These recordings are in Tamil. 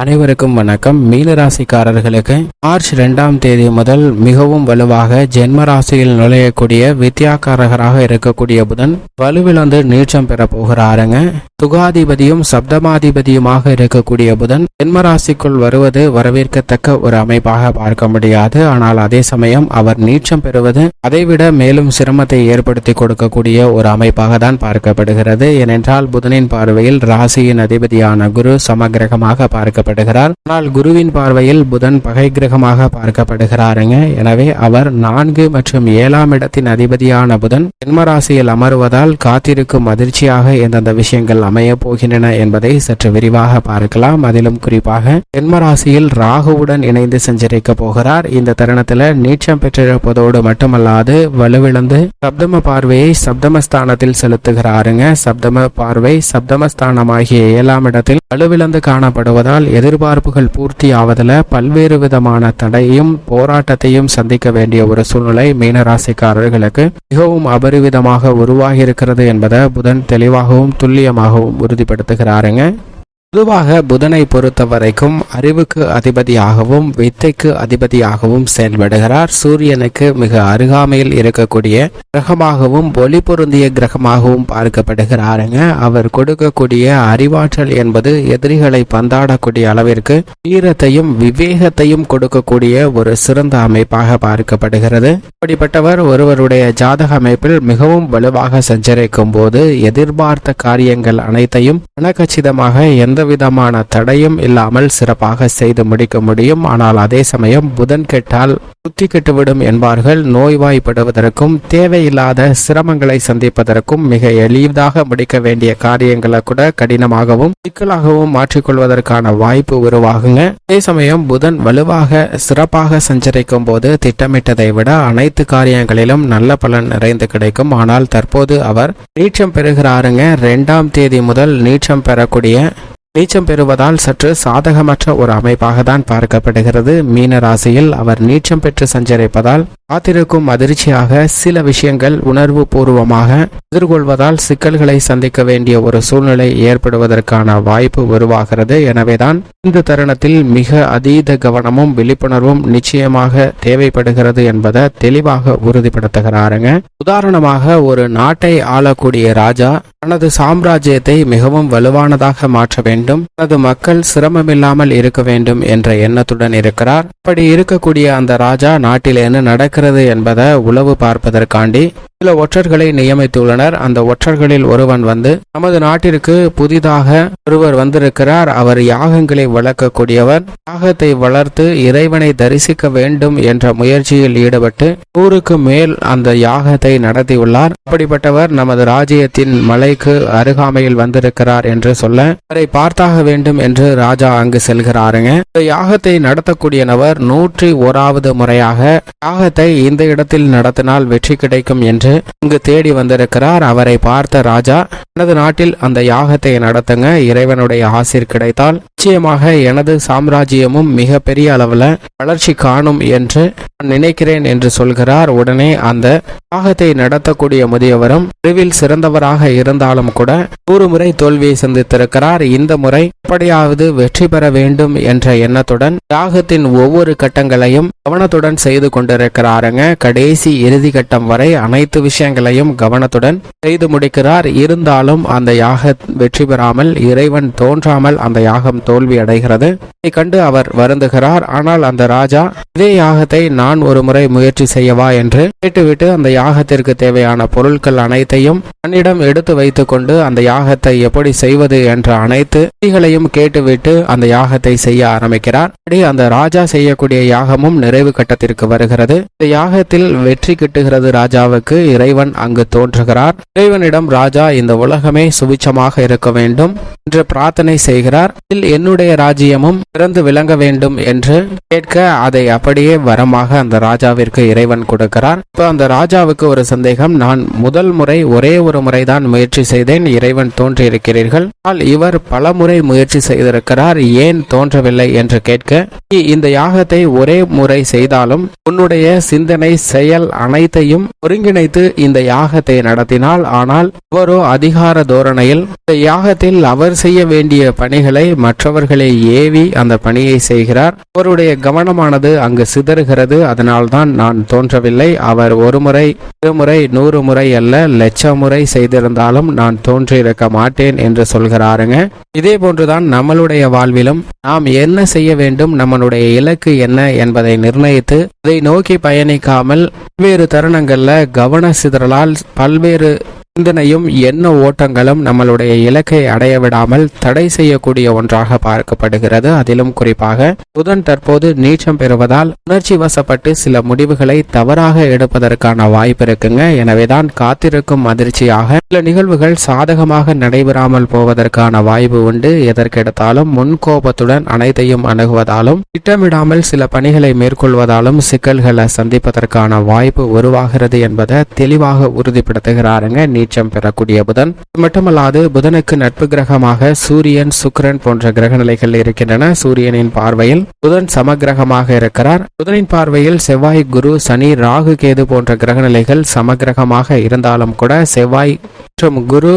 அனைவருக்கும் வணக்கம். மீனராசிக்காரர்களுக்கு மார்ச் இரண்டாம் தேதி முதல் மிகவும் வலுவாக ஜென்ம ராசியில் நுழையக்கூடிய வித்யாக்காரகராக இருக்கக்கூடிய புதன் வலுவிழந்து நீச்சம் பெற போகிறாருங்க. சுகாதிபதியும் சப்தமாதிபதியுமாக இருக்கக்கூடிய புதன் ஜென்மராசிக்குள் வருவது வரவேற்கத்தக்க ஒரு அமைப்பாக பார்க்க முடியாது. ஆனால் அதே சமயம் அவர் நீச்சம் பெறுவது அதைவிட மேலும் சிரமத்தை ஏற்படுத்தி கொடுக்கக்கூடிய ஒரு அமைப்பாக தான் பார்க்கப்படுகிறது. ஏனென்றால் புதனின் பார்வையில் ராசியின் அதிபதியான குரு சமகிரகமாக பார்க்கப்படுகிறார். ஆனால் குருவின் பார்வையில் புதன் பகை கிரகமாக பார்க்கப்படுகிறாருங்க. எனவே அவர் நான்கு மற்றும் ஏழாம் இடத்தின் அதிபதியான புதன் ஜென்மராசியில் அமருவதால் காத்திருக்கும் அதிர்ச்சியாக எந்தெந்த விஷயங்கள் அமைய போகின்றன என்பதை சற்று விரிவாக பார்க்கலாம். அதிலும் குறிப்பாக ஜென்மராசியில் ராகுவுடன் இணைந்து சஞ்சரிக்க போகிறார். இந்த தருணத்தில் நீச்சம் பெற்றிருப்பதோடு மட்டுமல்லாது வலுவிழந்து சப்தம பார்வையை சப்தமஸ்தானத்தில் செலுத்துகிறாருங்க. சப்தம பார்வை சப்தமஸ்தானமாகிய ஏழாம் இடத்தில் வலுவிழந்து காணப்படுவதால் எதிர்பார்ப்புகள் பூர்த்தி ஆவதில் பல்வேறு விதமான தடையும் போராட்டத்தையும் சந்திக்க வேண்டிய ஒரு சூழ்நிலை மீனராசிக்காரர்களுக்கு மிகவும் அபரிவிதமாக உருவாகி இருக்கிறது என்பதை புதன் தெளிவாகவும் துல்லியமாகவும் உறுதிப்படுத்துகிறாருங்க. பொதுவாக புதனை பொறுத்த வரைக்கும் அறிவுக்கு அதிபதியாகவும் வித்தைக்கு அதிபதியாகவும் செயல்படுகிறார். சூரியனுக்கு மிக அருகாமையில் இருக்கக்கூடிய கிரகமாகவும் ஒளி பொருந்திய கிரகமாகவும் பார்க்கப்படுகிறாருங்க. அவர் கொடுக்கக்கூடிய அறிவாற்றல் என்பது எதிரிகளை பந்தாடக்கூடிய அளவிற்கு வீரத்தையும் விவேகத்தையும் கொடுக்கக்கூடிய ஒரு சிறந்த அமைப்பாக பார்க்கப்படுகிறது. அப்படிப்பட்டவர் ஒருவருடைய ஜாதக அமைப்பில் மிகவும் வலுவாக சஞ்சரிக்கும் போது எதிர்பார்த்த காரியங்கள் அனைத்தையும் கணக்கச்சிதமாக எந்த விதமான தடையும் இல்லாமல் சிறப்பாக செய்து முடிக்க முடியும். ஆனால் அதே சமயம் புதன் கெட்டால் புத்தி கெட்டுவிடும் என்பார்கள். நோய்வாய்ப்படுவதற்கும் தேவையில்லாத சிரமங்களை சந்திப்பதற்கும் மிக எளிதாக முடிக்க வேண்டிய காரியங்களை கூட கடினமாகவும் சிக்கலாகவும் மாற்றிக்கொள்வதற்கான வாய்ப்பு உருவாகுங்க. அதே சமயம் புதன் வலுவாக சிறப்பாக சஞ்சரிக்கும் போது திட்டமிட்டதை விட அனைத்து காரியங்களிலும் நல்ல பலன் நிறைந்து கிடைக்கும். ஆனால் தற்போது அவர் நீச்சம் பெறுகிறாருங்க. இரண்டாம் தேதி முதல் நீச்சம் பெறக்கூடிய நீச்சம் பெறுவதால் சற்று சாதகமற்ற ஒரு அமைப்பாக தான் பார்க்கப்படுகிறது. மீன ராசியில் அவர் நீச்சம் பெற்று சஞ்சரிப்பதால் காத்திருக்கும் அதிர்ச்சியாக சில விஷயங்கள் உணர்வு பூர்வமாக எதிர்கொள்வதால் சிக்கல்களை சந்திக்க வேண்டிய ஒரு சூழ்நிலை ஏற்படுவதற்கான வாய்ப்பு உருவாகிறது. எனவேதான் இந்த தருணத்தில் மிக அதீத கவனமும் விழிப்புணர்வும் நிச்சயமாக தேவைப்படுகிறது என்பதை தெளிவாக உறுதிப்படுத்துகிறாருங்க. உதாரணமாக ஒரு நாட்டை ஆளக்கூடிய ராஜா தனது சாம்ராஜ்யத்தை மிகவும் வலுவானதாக மாற்ற வேண்டும். தனது மக்கள் சிரமமில்லாமல் இருக்க வேண்டும் என்ற எண்ணத்துடன் இருக்கிறார். அப்படி இருக்கக்கூடிய அந்த ராஜா நாட்டிலேன்னு நடக்க இருக்கிறது என்பதை உளவு பார்ப்பதற்காண்டி சில ஒற்றர்களை நியமித்துள்ளனர். அந்த ஒற்றர்களில் ஒருவன் வந்து நமது நாட்டிற்கு புதிதாக ஒருவர் வந்திருக்கிறார். அவர் யாகங்களை வளர்க்கக்கூடியவர். யாகத்தை வளர்த்து இறைவனை தரிசிக்க வேண்டும் என்ற முயற்சியில் ஈடுபட்டு நூறுக்கு மேல் அந்த யாகத்தை நடத்தியுள்ளார். அப்படிப்பட்டவர் நமது ராஜ்யத்தின் மலைக்கு அருகாமையில் வந்திருக்கிறார் என்று சொல்ல அவரை பார்த்தாக வேண்டும் என்று ராஜா அங்கு செல்கிறாருங்க. இந்த யாகத்தை நடத்தக்கூடிய நபர் நூற்றி ஓராவது முறையாக யாகத்தை இந்த இடத்தில் நடத்தினால் வெற்றி கிடைக்கும் என்று இங்கு தேடி வந்திருக்கிறார். அவரை பார்த்த ராஜா எனது நாட்டில் அந்த யாகத்தை நடத்துங்க. இறைவனுடைய ஆசிர் கிடைத்தால் நிச்சயமாக எனது சாம்ராஜ்யமும் மிக பெரிய அளவில் வளர்ச்சி காணும் என்று நான் நினைக்கிறேன் என்று சொல்கிறார். உடனே அந்த யாகத்தை நடத்தக்கூடிய முதியவரும் அறிவில் சிறந்தவராக இருந்தாலும் கூட நூறு முறை தோல்வியை சந்தித்திருக்கிறார். இந்த முறை எப்படியாவது வெற்றி பெற வேண்டும் என்ற எண்ணத்துடன் யாகத்தின் ஒவ்வொரு கட்டங்களையும் கவனத்துடன் செய்து கொண்டிருக்கிறாருங்க. கடைசி இறுதி கட்டம் வரை அனைத்து விஷயங்களையும் கவனத்துடன் செய்து முடிக்கிறார். இருந்தாலும் அந்த யாக வெற்றி பெறாமல் இறைவன் தோன்றாமல் அந்த யாகம் தோல்வி அடைகிறது. இதை கண்டு அவர் வருந்துகிறார். ஆனால் அந்த ராஜா இதே யாகத்தை நான் ஒரு முறை முயற்சி செய்யவா? என்று கேட்டுவிட்டு அந்த யாகத்திற்கு தேவையான பொருட்கள் அனைத்தையும் தன்னிடம் எடுத்து வைத்துக்கொண்டு அந்த யாகத்தை எப்படி செய்வது என்ற அனைத்து விதிகளையும் கேட்டுவிட்டு அந்த யாகத்தை செய்ய ஆரம்பிக்கிறார். அப்படி அந்த ராஜா செய்யக்கூடிய யாகமும் நிறைவு கட்டத்திற்கு வருகிறது. இந்த யாகத்தில் வெற்றி கிட்டுகிறது ராஜாவுக்கு. இறைவன் அங்கு தோன்றுகிறார். இறைவனிடம் ராஜா இந்த உலகமே சுபிச்சமாக இருக்க வேண்டும் என்று பிரார்த்தனை செய்கிறார். இதில் என்னுடைய ராஜ்யமும் பிறந்து விளங்க வேண்டும் என்று கேட்க அதை அப்படியே வரமாக அந்த ராஜாவிற்கு இறைவன் கொடுக்கிறார். இப்போ அந்த ராஜாவுக்கு ஒரு சந்தேகம். நான் முதல் முறை ஒரே ஒரு முறைதான் முயற்சி செய்தேன். இறைவன் தோன்றியிருக்கிறீர்கள். ஆனால் இவர் பல முறை முயற்சி செய்திருக்கிறார். ஏன் தோன்றவில்லை என்று கேட்க "நீ இந்த யாகத்தை ஒரே முறை செய்தாலும் உன்னுடைய சிந்தனை செயல் அனைத்தையும் ஒருங்கிணைத்து வைத்து இந்த யாகத்தை நடத்தினாள். ஆனால் அவரோ அதிகார தோரணையில் இந்த யாகத்தில் அவர் செய்ய வேண்டிய பணிகளை மற்றவர்களை ஏவி அந்த பணியை செய்கிறார். அவருடைய கவனமானது அங்கு சிதறுகிறது. அதனால்தான் நான் தோன்றவில்லை. அவர் ஒரு முறை இருமுறை நூறு முறை அல்ல லட்சம் முறை செய்திருந்தாலும் நான் தோன்றியிருக்க மாட்டேன் என்று சொல்கிறாருங்க. இதே போன்றுதான் நம்மளுடைய வாழ்விலும் நாம் என்ன செய்ய வேண்டும் நம்மளுடைய இலக்கு என்ன என்பதை நிர்ணயித்து அதை நோக்கி பயணிக்காமல் பல்வேறு தருணங்கள்ல கவன சிதறலால் பல்வேறு சிந்தனையும் எண்ண ஓட்டங்களும் நம்மளுடைய இலக்கை அடைய விடாமல் தடை செய்யக்கூடிய ஒன்றாக பார்க்கப்படுகிறது. அதிலும் குறிப்பாக புதன் தற்போது நீச்சம் பெறுவதால் உணர்ச்சி வசப்பட்டு சில முடிவுகளை தவறாக எடுப்பதற்கான வாய்ப்பு இருக்குங்க. எனவேதான் காத்திருக்கும் அதிர்ச்சியாக சில நிகழ்வுகள் சாதகமாக நடைபெறாமல் போவதற்கான வாய்ப்பு உண்டு. எதற்கெடுத்தாலும் முன்கோபத்துடன் அனைத்தையும் அணுகுவதாலும் திட்டமிடாமல் சில பணிகளை மேற்கொள்வதாலும் சிக்கல்களை சந்திப்பதற்கான வாய்ப்பு உருவாகிறது என்பதை தெளிவாக உறுதிப்படுத்துகிறாருங்க. நீச்சம் பெறக்கூடிய புதன். இது மட்டுமல்லாது புதனுக்கு நட்பு கிரகமாக சூரியன் சுக்கிரன் போன்ற கிரகநிலைகள் இருக்கின்றன. சூரியனின் பார்வையில் புதன் சமகிரகமாக இருக்கிறார். புதனின் பார்வையில் செவ்வாய் குரு சனி ராகு கேது போன்ற கிரகநிலைகள் சமகிரகமாக இருந்தாலும் கூட செவ்வாய் மற்றும் குரு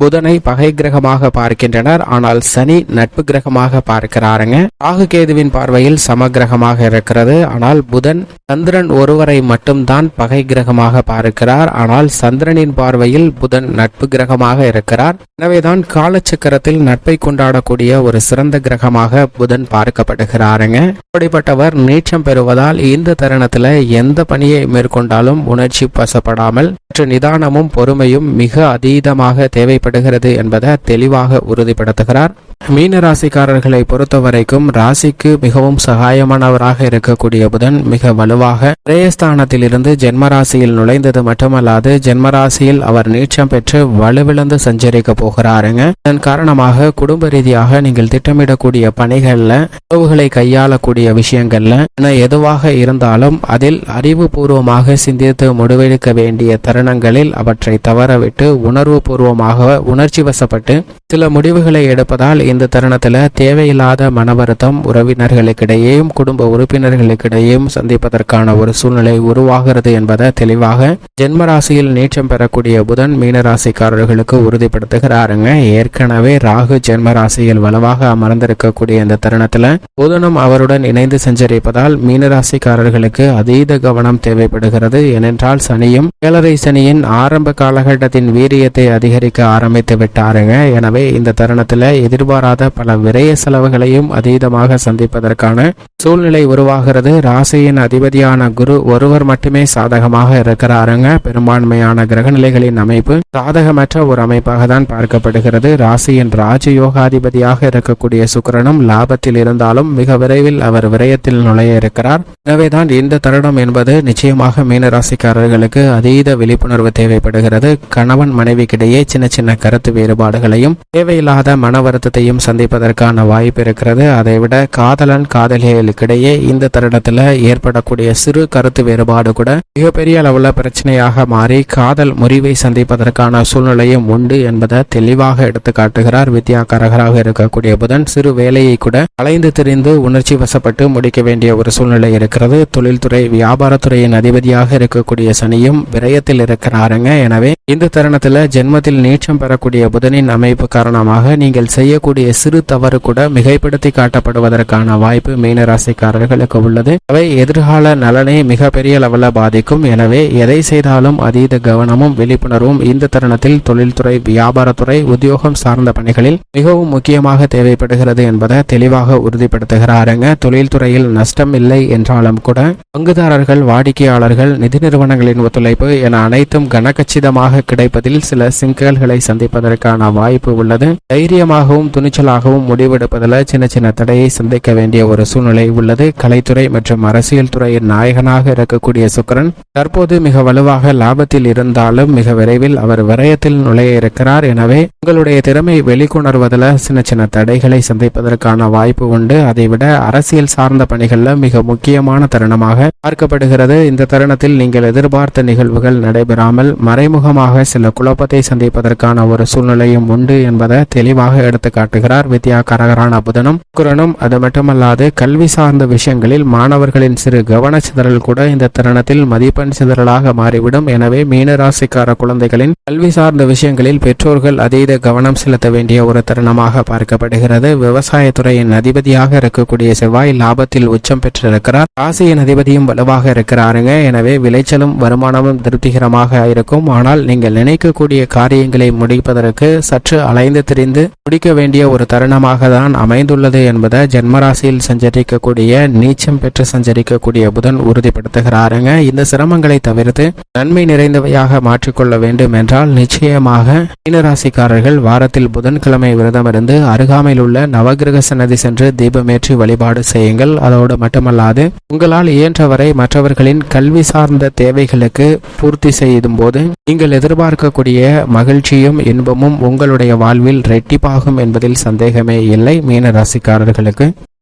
புதனை பகை கிரகமாக பார்க்கின்றனர். ஆனால் சனி நட்பு கிரகமாக பார்க்கிறாருங்க. ராகு கேதுவின் பார்வையில் சமகிரகமாக இருக்கிறது. ஆனால் புதன் சந்திரன் ஒருவரை மட்டும்தான் பகை கிரகமாக பார்க்கிறார். ஆனால் சந்திரனின் பார்வையில் புதன் நட்பு கிரகமாக இருக்கிறார். எனவேதான் காலச்சக்கரத்தில் நட்பை கொண்டாடக்கூடிய ஒரு சிறந்த கிரகமாக புதன் பார்க்கப்படுகிறாருங்க. அப்படிப்பட்டவர் நீச்சம் பெறுவதால் இந்த தருணத்துல எந்த பணியை மேற்கொண்டாலும் உணர்ச்சி வசப்படாமல் மற்ற நிதானமும் பொறுமையும் மிக அதீதமாக தேவை தேவைப்படுகிறது என்பதை தெளிவாக உறுதிப்படுத்துகிறார். மீன ராசிக்காரர்களை பொறுத்த வரைக்கும் ராசிக்கு மிகவும் சகாயமானவராக இருக்கக்கூடிய புதன் மிக வலுவாக பிரேயஸ்தானத்திலிருந்து ஜென்ம ராசியில் நுழைந்தது மட்டுமல்லாது ஜென்மராசியில் அவர் நீச்சம் பெற்று வலுவிழந்து சஞ்சரிக்க போகிறாருங்க. இதன் காரணமாக குடும்ப ரீதியாக நீங்கள் திட்டமிடக்கூடிய பணிகள்ல உறவுகளை கையாளக்கூடிய விஷயங்கள்ல என எதுவாக இருந்தாலும் அதில் அறிவுபூர்வமாக சிந்தித்து முடிவெடுக்க வேண்டிய தருணங்களில் அவற்றை தவறவிட்டு உணர்வு பூர்வமாக உணர்ச்சி வசப்பட்டு சில முடிவுகளை எடுப்பதால் இந்த தருணத்தில் தேவையில்லாத மனவருத்தம் உறவினர்களுக்கிடையேயும் குடும்ப உறுப்பினர்களுக்கிடையேயும் சந்திப்பதற்கான ஒரு சூழ்நிலை உருவாகிறது என்பதை தெளிவாக ஜென்மராசியில் நீச்சம் பெறக்கூடிய புதன் மீனராசிக்காரர்களுக்கு உறுதிப்படுத்துகிறாருங்க. ஏற்கனவே ராகு ஜென்மராசியில் வலுவாக அமர்ந்திருக்கக்கூடிய இந்த தருணத்தில் புதனும் அவருடன் இணைந்து சஞ்சரிப்பதால் மீனராசிக்காரர்களுக்கு அதீத கவனம் தேவைப்படுகிறது. ஏனென்றால் சனியும் ஏழரை சனியின் ஆரம்ப காலகட்டத்தின் வீரியத்தை அதிகரிக்க ஆரம்பித்து விட்டாருங்க. எனவே இந்த தருணத்தில் எதிர்ப்பு எதிர்பாராத பல விரய செலவுகளையும் அதீதமாக சந்திப்பதற்கான சூழ்நிலை உருவாகிறது. ராசியின் அதிபதியான குரு ஒருவர் மட்டுமே சாதகமாக இருக்கிறாருங்க. பெரும்பான்மையான கிரகநிலைகளின் அமைப்பு சாதகமற்ற ஒரு அமைப்பாக தான் பார்க்கப்படுகிறது. ராசியின் ராஜயோகாதிபதியாக இருக்கக்கூடிய சுக்கிரனும் லாபத்தில் இருந்தாலும் மிக விரைவில் அவர் விரயத்தில் நுழைய இருக்கிறார். எனவேதான் இந்த தருணம் என்பது நிச்சயமாக மீனராசிக்காரர்களுக்கு அதீத விழிப்புணர்வு தேவைப்படுகிறது. கணவன் மனைவிக்கிடையே சின்ன சின்ன கருத்து வேறுபாடுகளையும் தேவையில்லாத மன வருத்தத்தையும் சந்திப்பதற்கான வாய்ப்பு இருக்கிறது. அதைவிட காதலன் காதலிகளுக்கிடையே இந்த தருணத்தில் ஏற்படக்கூடிய சிறு கருத்து வேறுபாடு கூட மிகப்பெரிய அளவில் பிரச்சனையாக மாறி காதல் முறிவை சந்திப்பதற்கான சூழ்நிலையும் உண்டு என்பதை தெளிவாக எடுத்து காட்டுகிறார் வித்யாகாரகராக இருக்கக்கூடிய புதன். சிறு வேலையை கூட அலைந்து திரிந்து உணர்ச்சி வசப்பட்டு முடிக்க வேண்டிய ஒரு சூழ்நிலை இருக்கிறது. தொழில்துறை வியாபாரத்துறையின் அதிபதியாக இருக்கக்கூடிய சனியும் விரயத்தில் இருக்கிறாருங்க. எனவே இந்த தருணத்தில் ஜென்மத்தில் நீச்சம் பெறக்கூடிய புதனின் அமைப்பு காரணமாக நீங்கள் செய்யக்கூடிய சிறு தவறு கூட மிகைப்படுத்தி காட்டப்படுவதற்கான வாய்ப்பு மீன ராசிக்காரர்களுக்கு உள்ளது. அவை எதிர்கால நலனை மிகப்பெரிய லெவல பாதிக்கும். எனவே எதை செய்தாலும் அதீத கவனமும் விழிப்புணர்வும் இந்த தருணத்தில் தொழில்துறை வியாபாரத்துறை உத்தியோகம் சார்ந்த பணிகளில் மிகவும் முக்கியமாக தேவைப்படுகிறது என்பதை தெளிவாக உறுதிப்படுத்துகிறாருங்க. தொழில்துறையில் நஷ்டம் இல்லை என்றாலும் கூட பங்குதாரர்கள் வாடிக்கையாளர்கள் நிதி நிறுவனங்களின் ஒத்துழைப்பு என அனைத்தும் கனகச்சிதமாக கிடைப்பதில் சில சிக்கல்களை சந்திப்பதற்கான வாய்ப்பு உள்ளது. தைரியமாகவும் துணிச்சலாகவும் முடிவெடுப்பதில் சின்ன சின்ன தடையை சந்திக்க வேண்டிய ஒரு சூழ்நிலை உள்ளது. கலைத்துறை மற்றும் அரசியல் துறையின் நாயகனாக இருக்கக்கூடிய சுக்கரன் தற்போது மிக வலுவாக லாபத்தில் இருந்தாலும் மிக விரைவில் அவர் விரயத்தில் நுழைய இருக்கிறார். எனவே உங்களுடைய திறமை வெளிக்கொணர்வதில் சின்ன சின்ன தடைகளை சந்திப்பதற்கான வாய்ப்பு உண்டு. அதைவிட அரசியல் சார்ந்த பணிகளில் மிக முக்கியமான தருணமாக பார்க்கப்படுகிறது. இந்த தருணத்தில் நீங்கள் எதிர்பார்த்த நிகழ்வுகள் நடைபெறாமல் மறைமுகமாக சில குழப்பத்தை சந்திப்பதற்கான ஒரு சூழ்நிலையும் உண்டு என்பதை தெளிவாக எடுத்து காட்டுகிறார் வித்யா கரகரான புதனும் குரனும் அது மட்டுமல்லாது கல்வி சார்ந்த விஷயங்களில் மாணவர்களின் சிறு கவனச்சிதறல் கூட இந்த தருணத்தில் மதிப்பெண் சிதறலாக மாறிவிடும். எனவே மீனராசிக்கார குழந்தைகளின் கல்வி சார்ந்த விஷயங்களில் பெற்றோர்கள் அதீத கவனம் செலுத்த வேண்டிய ஒரு தருணமாக பார்க்கப்படுகிறது. விவசாயத்துறையின் அதிபதியாக இருக்கக்கூடிய செவ்வாய் லாபத்தில் உச்சம் பெற்றிருக்கிறார். ராசியின் அதிபதியும் வலுவாக இருக்கிறாருங்க. எனவே விளைச்சலும் வருமானமும் திருப்திகரமாக இருக்கும். ஆனால் நீங்கள் நினைக்கக்கூடிய காரியங்களை முடிப்பதற்கு சற்று அலைந்து திரிந்து முடிக்க வேண்டிய ஒரு தருணமாக தான் அமைந்துள்ளது என்பதை ஜென்மராசியில் சஞ்சரிக்கக்கூடிய நீச்சம் பெற்று சஞ்சரிக்கக்கூடிய புதன் உறுதிப்படுத்துகிறாருங்க. இந்த சிரமங்களை தவிர்த்து நன்மை நிறைந்தவையாக மாற்றிக்கொள்ள வேண்டும் என்றால் நிச்சயமாக மீனராசிக்காரர்கள் வாரத்தில் புதன்கிழமை விரதமிருந்து அருகாமையில் உள்ள நவகிரக சன்னதி சென்று தீபமேற்றி வழிபாடு செய்யுங்கள். அதோடு மட்டுமல்லாது உங்களால் இயன்றவரை மற்றவர்களின் கல்வி சார்ந்த தேவைகளுக்கு பூர்த்தி செய்யும் போது நீங்கள் எதிர்பார்க்கக்கூடிய மகிழ்ச்சியும் இன்பமும் உங்களுடைய வாழ்வில் ரெட்டிப்பாகும் என்பதில் சந்தேகமே இல்லை. மீன ராசிக்காரர்களுக்கு